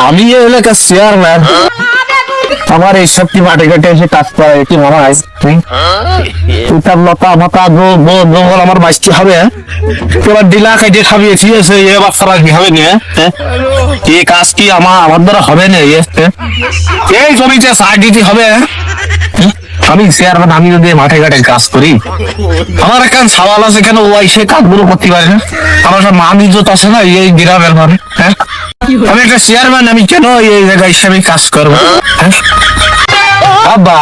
আমি এলাকার চেয়ারম্যান আমার এই কি মাঠে ঘাটে এসে কাজ করা কি মনে হয় উঠার লতা আমার বাইশটি হবে হ্যাঁ? এবার ডিলা এ বাচ্চারা কি হবে না হ্যাঁ? এই কাজ কি আমার আমার দ্বারা হবে না, এ হ্যাঁ? এই জমিতে হবে হ্যাঁ? আমি চেয়ারম্যান আমি যদি মাঠে ঘাটে কাজ করি, আমার একখান সওয়াল আছে কেন, ও এসে কাজগুলো করতে পারে না আমার সব মান ইজ্জত আছে না, এই গ্রামের মানে হ্যাঁ আমি একটা চেয়ারম্যান আমি কেন এই জায়গায় আমি কাজ করব? হ্যাঁ? আব্বা,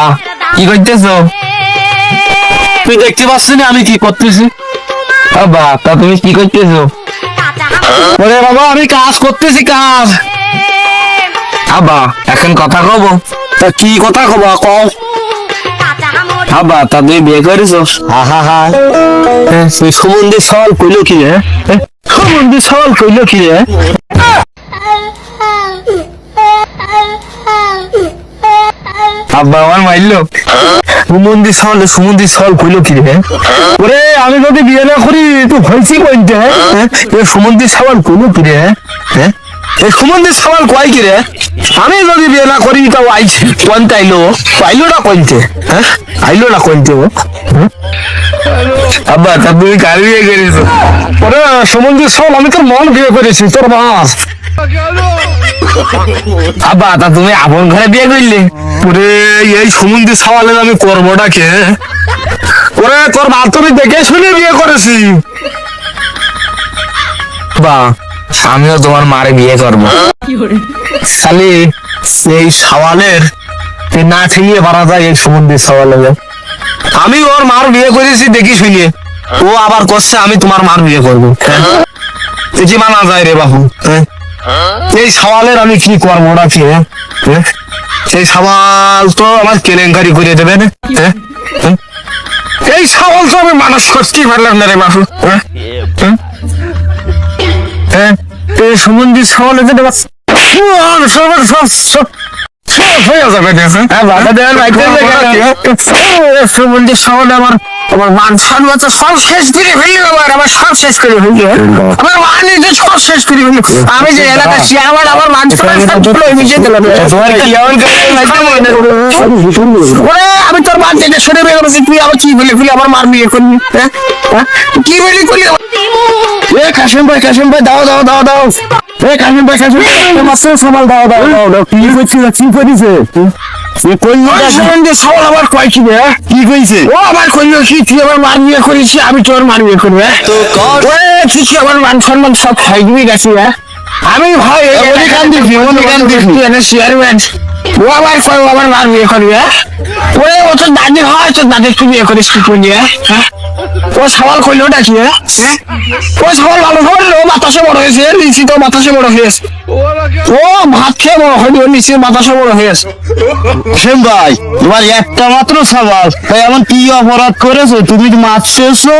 কি করতেছো? তুই দেখতে পাচ্ছিস না আমি কি করতেছি? আব্বা, তা তুমি কি করতেছো? ওরে বাবা, আমি কাজ করতেছি, কাজ। আব্বা, এখন কথা কব? তা কি কথা কব কও আব্বা, তা তুমি বিয়ে করেছ? আহা, হা। তুই সুমন্দির সওয়াল কইলো কি রে? হ্যাঁ? সুমন্দির সওয়াল কইলো কি রে? আব্বা আমার মাইলো। সুমন্দির সওয়াল সুমন্দির সওয়াল কইলো কি রে ওরে, আমি যদি বিয়ে না করি হয়েছি কইতে হ্যাঁ? এ সুমন্দির সওয়াল কইলো কি রে হ্যাঁ? সুমন্দির সওয়াল কয় কি রে? আমি যদি বিয়ে না করি আইলো না কইতে হ্যাঁ? আইলো না ও? হ্যাঁ? আব্বা, তা তুমি কার বিয়ে করেছ ওরে, সুমন্দির সওয়াল আমি তোর মন বিয়ে করেছি, তোর মাস আব্বা, তা তুমি আপন ঘরে বিয়ে করলে এই আমি করবোটা কে ওরে, তোর মা তুমি দেখে শুনে বিয়ে করেছি। বা, আমিও তোমার মারে বিয়ে করব। খালি এই না মারা যায় এই আমি ওর মার বিয়ে করেছি দেখি শুনিয়ে ও আবার করছে, আমি তোমার মার বিয়ে করব। কি মানা যায় রে বাবু হ্যাঁ? এই সওয়ালের আমি কি করব ওরা কি হ্যাঁ? সেই সওয়াল তো আমার কেলেঙ্কারি করে দেবে না? এই সওয়াল তো আমি মানুষ করতেই পারলাম না রে বাবু? এই সুমন্দির সওয়াল এতে দেবা সব সব হয়ে যাবে না, হ্যাঁ? বাধা দেওয়ার সুমন্দির সওয়াল আমার আমার মান সম্মান সব শেষ করে ফেললি আমার আমার সব শেষ করে ফেললি। আমার মান ইজ্জত সব শেষ করে ফেললি। আমি যে এলাকা চেয়ারম্যান আমার মান সম্মান আমি তোর মান থেকে সরে বের করেছি তুই আবার কি বলে ফেলি আমার মার বিয়ে করবি হ্যাঁ? হ্যাঁ? কি বলি করলি এ, কাশিম ভাই কাশিম ভাই, দাও দাও দাও দাও। সামাল দাও দাও দাও দাও। কি করছিস কি করিছে এ কইলো সম্বন্ধে সওয়াল আমার কয় রে? কি কইছে? ও আমার কইলো কি? তুই আমার মার বিয়ে করেছি আমি তোর মার বিয়ে করব হ্যাঁ? তুই আমার মান সম্মান সব খাই দিবি গেছি হ্যাঁ? আমি ভাই অধিকার দিবি অধিকার দিবি চেয়ারম্যান ও আমার কয় ও আমার মার বিয়ে করবে হ্যাঁ? ওরে ও তো দাদি হয় তোর দাদি তুই বিয়ে করিস কি করলি হ্যাঁ? হ্যাঁ ও সওয়াল কইলো নাকি হ্যাঁ? ও সওয়াল ভালো সওয়াল বাতাসে বড় হয়েছে নিচি তো বাতাসে বড় হয়েছে। ও ভাত খেয়ে বড় হয়নি নিচে বাতাসে বড় হয়েছে। সেম ভাই তোমার একটা মাত্র সওয়াল। তাই এমন কি অপরাধ করেছ? তুমি মাছ চেয়েছো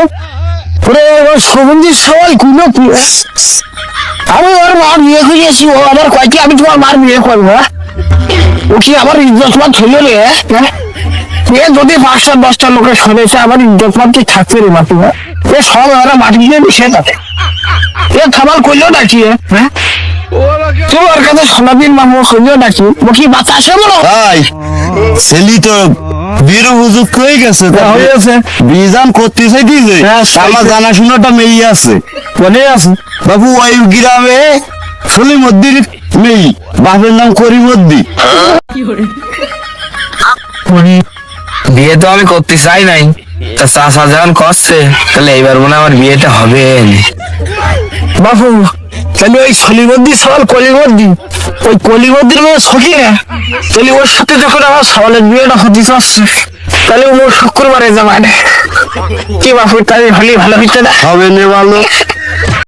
ওরে ও সওয়াল কুলো আমি ওর মার বিয়ে করিয়েছি ও আমার কয়েকটি আমি তোমার মার বিয়ে করব হ্যাঁ? ও কি আমার ইজ্জত মান ছিল রে হ্যাঁ? এ যদি পাঁচটা দশটা লোকের শুনেছে আমার ইজ্জত থাকবে রে মাটি? এ সব ওরা মাটি দিয়ে মিশে থাকে এ খাবার করল নাকি হ্যাঁ? তোমার কাছে সোনাবিন মামু ও কি বাতাসে বলো? ভাই ছেলি তো বীর হুজুর হয়ে গেছে হয়ে গেছে। বিজান করতেছে দিছে হ্যাঁ, আমার জানাশোনাটা মেয়ে আছে। বলে আছে। বাবু ওই গ্রামে সলিমদ্দির মেয়ে। বাপের নাম করিমদ্দি। বিয়ে তো আমি করতে চাই নাই। তা চাষা যখন করছে তাহলে এইবার মনে আমার বিয়েটা হবে বাবু তাহলে ওই সলিমদ্দি সওয়াল কলিমদ্দি ওই কলিমদ্দির মেয়ে সখী না তাহলে ওর সাথে যখন আমার সওয়ালের বিয়েটা হতে চাচ্ছে তাহলে ও শুক্রবারে যাবে কি বাপু তাহলে ভালোই ভালো হইতে না হবে নে ভালো